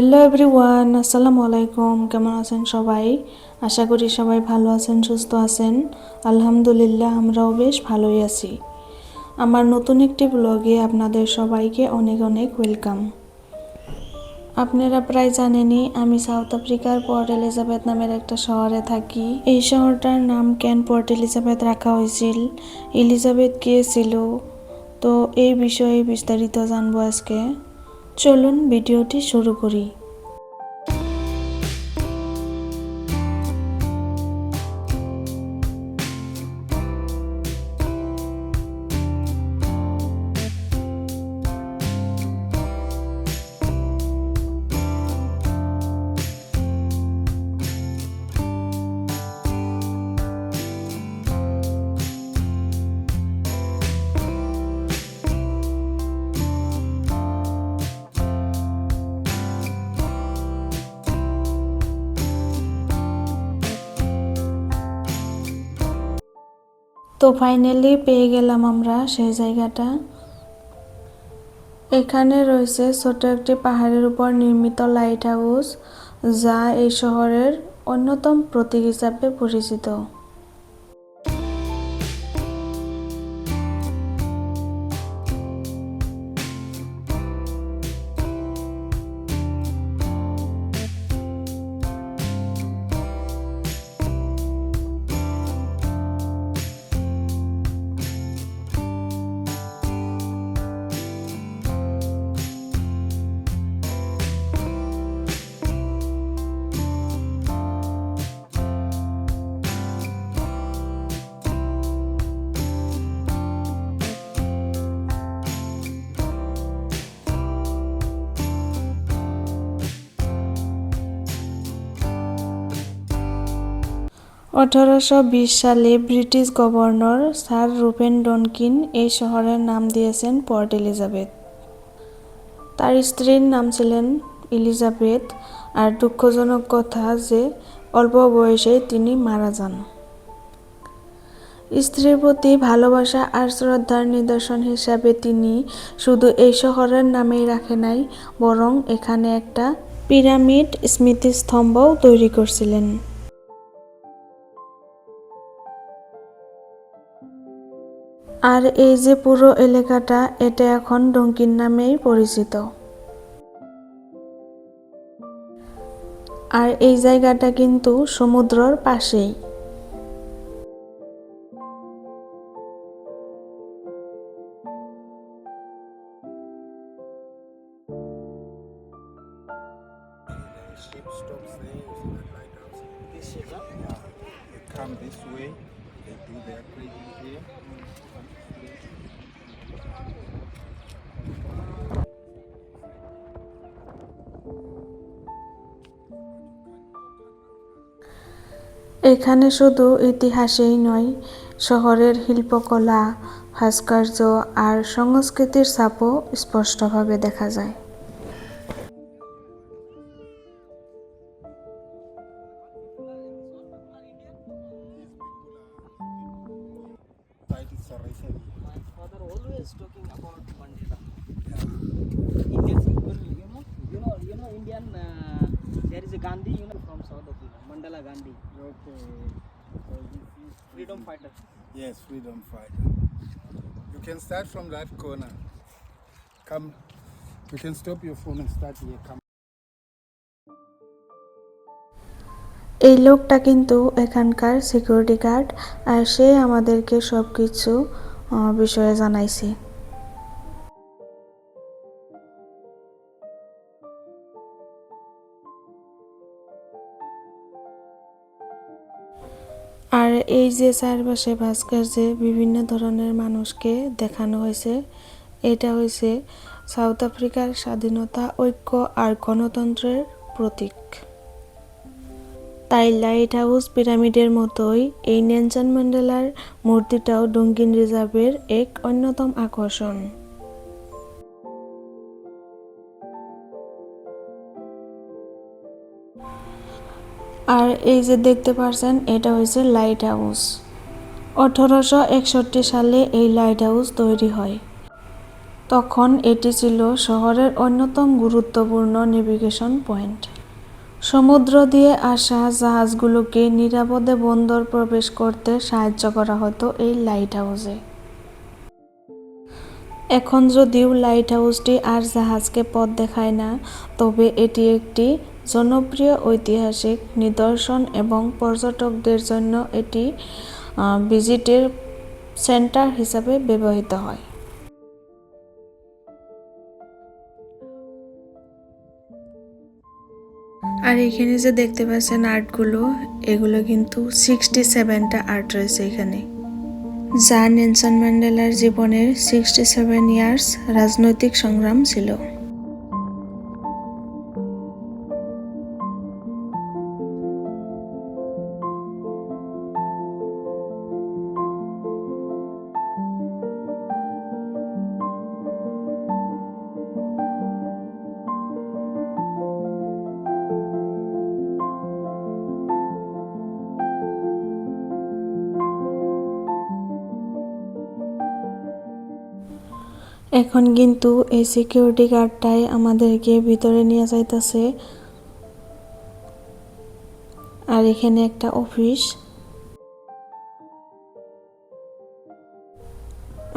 Hello everyone, আসসালামু আলাইকুম। কেমন আছেন সবাই? আশা করি সবাই ভালো আছেন, সুস্থ আছেন। আলহামদুলিল্লাহ, আমরাও বেশ ভালোই আছি। আমার নতুন একটি ব্লগে আপনাদের সবাইকে অনেক অনেক ওয়েলকাম। আপনারা প্রায় জানেনই, আমি সাউথ আফ্রিকার পোর্ট এলিজাবেথ নামের একটা শহরে থাকি। এই শহরটার নাম কেন পোর্ট এলিজাবেথ রাখা হয়েছিল, এলিজাবেথ কে ছিল? তো এই বিষয়ে বিস্তারিত জানব আজকে। চলুন ভিডিওটি শুরু করি। তো ফাইনালি পেয়ে গেলাম আমরা সেই জায়গাটা। এখানে রয়েছে ছোট একটি পাহাড়ের উপর নির্মিত লাইট হাউস যা এই শহরের অন্যতম প্রতীক হিসাবে পরিচিত। আঠারোশো বিশ সালে British governor sir Rufane Donkin এই শহরের নাম দিয়েছেন পোর্ট এলিজাবেথ। তার স্ত্রীর নাম ছিলেন এলিজাবেথ আর দুঃখজনক কথা যে অল্প বয়সে তিনি মারা যান। স্ত্রীর প্রতি ভালোবাসা আর শ্রদ্ধার নিদর্শন হিসাবে তিনি শুধু এই শহরের নামেই রাখে নাই, বরং এখানে একটা পিরামিড স্মৃতিস্তম্ভও তৈরি করছিলেন। আর এই যে পুরো এলাকাটা, এটা এখন ডঙ্কিন নামেই পরিচিত। আর এই জায়গাটা কিন্তু সমুদ্রর পাশেই। They do their cruising here. এখানে শুধু ইতিহাসেই নয়, শহরের শিল্পকলা, ভাস্কর্য আর সংস্কৃতির ছাপও স্পষ্টভাবে দেখা যায় Is Saraisan. father always talking about Mandela. Indian people, you know, you know, you know, Indian. Uh, there is a Gandhi, you know, from South Africa, Mandela Gandhi, Okay. So freedom fighter. Yes, freedom fighter. You can start from that corner. Come. You can stop your phone and start here. Come. এই লোকটা কিন্তু এখানকার security guard আর সে আমাদেরকে সব কিছু বিষয়ে জানাইছে। আর এই যে চারপাশে ভাস্কর্যে বিভিন্ন ধরনের মানুষকে দেখানো হয়েছে, এটা হয়েছে সাউথ আফ্রিকার স্বাধীনতা, ঐক্য আর গণতন্ত্রের প্রতীক। তাই লাইট হাউস পিরামিডের মতোই এই নেলসন ম্যান্ডেলার মূর্তিটাও ডঙ্কিন রিজার্ভের এক অন্যতম আকর্ষণ। আর এই যে দেখতে পারছেন, এটা হয়েছে লাইট হাউস আঠারোশো একষট্টি সালে এই লাইট হাউস তৈরি হয়। তখন এটি ছিল শহরের অন্যতম গুরুত্বপূর্ণ নেভিগেশন পয়েন্ট। সমুদ্র দিয়ে আসা জাহাজগুলোকে নিরাপদে বন্দর প্রবেশ করতে সাহায্য করা হতো এই লাইট হাউসে এখন যদিও লাইট হাউসটি আর জাহাজকে পথ দেখায় না, তবে এটি একটি জনপ্রিয় ঐতিহাসিক নিদর্শন এবং পর্যটকদের জন্য এটি ভিজিটের সেন্টার হিসাবে ব্যবহৃত হয়। আর এখানে যে দেখতে পাচ্ছেন আর্টগুলো, এগুলো কিন্তু সিক্সটি সেভেনটা আর্ট রয়েছে এখানে। যা নেলসন ম্যান্ডেলার জীবনের সিক্সটি সেভেন ইয়ার্স রাজনৈতিক সংগ্রাম ছিল। এখন কিন্তু এই সিকিউরিটি গার্ডটাই আমাদেরকে ভিতরে নিয়ে যাইতেছে। আর এখানে একটা অফিস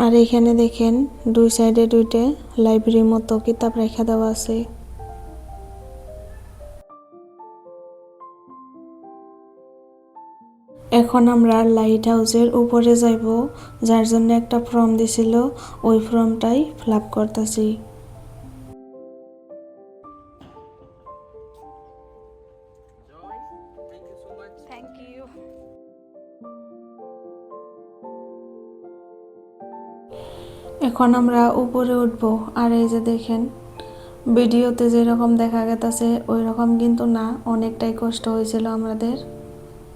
আর এখানে দেখেন দুই সাইডে দুইটা লাইব্রেরির মতো কিতাব রেখা দেওয়া আছে। এখন আমরা লাইট হাউসের উপরে যাইব যার জন্য একটা ফর্ম দিছিল ওই ফর্মটাই ফিল আপ করতেছি. এখন আমরা উপরে উঠবো আর এই যে দেখেন ভিডিওতে যেরকম দেখা গেছে ওই রকম কিন্তু না অনেকটাই কষ্ট হয়েছিল আমাদের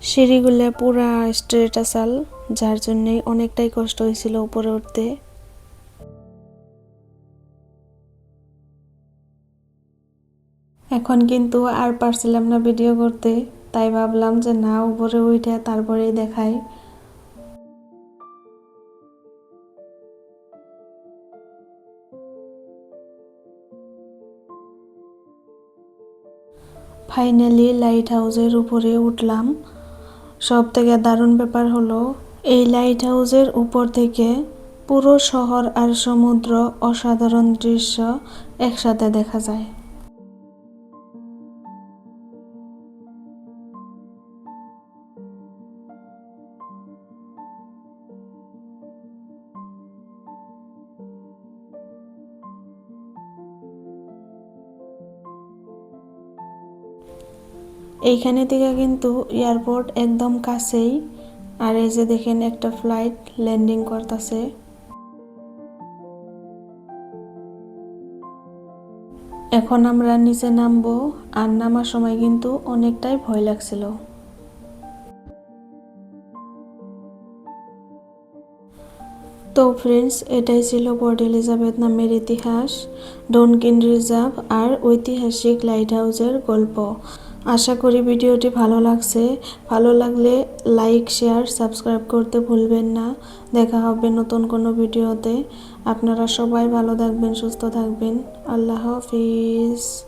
সিঁড়িগুলো পুরা স্ট্রেট আসাল, যার জন্যই অনেকটাই কষ্ট হয়েছিল উপরে উঠতে। এখন কিন্তু আর পারছিলাম না ভিডিও করতে, তাই ভাবলাম যে না, উপরে উঠে তারপরেই দেখাই। ফাইনালি লাইট হাউসের উপরে উঠলাম। সব থেকে দারুণ ব্যাপার হলো, এই লাইট হাউসের উপর থেকে পুরো শহর আর সমুদ্র অসাধারণ দৃশ্য একসাথে দেখা যায়। এইখানে থেকে কিন্তু এয়ারপোর্ট একদম কাছেই। আর এই যে দেখেন একটা ফ্লাইট ল্যান্ডিং করতেছে। এখন আমরা নিচে নামবো, আর নামার সময় কিন্তু অনেকটাই ভয় লাগছিল। তো ফ্রেন্ডস এটাই ছিল পোর্ট এলিজাবেথ নামের ইতিহাস ডনকিন রিজার্ভ আর ঐতিহাসিক লাইট হাউসের গল্প। আশা করি ভিডিওটি ভালো লাগছে। ভালো লাগলে লাইক, শেয়ার, সাবস্ক্রাইব করতে ভুলবেন না। দেখা হবে নতুন কোনো ভিডিওতে। আপনারা সবাই ভালো থাকবেন, সুস্থ থাকবেন। আল্লাহ হাফিজ।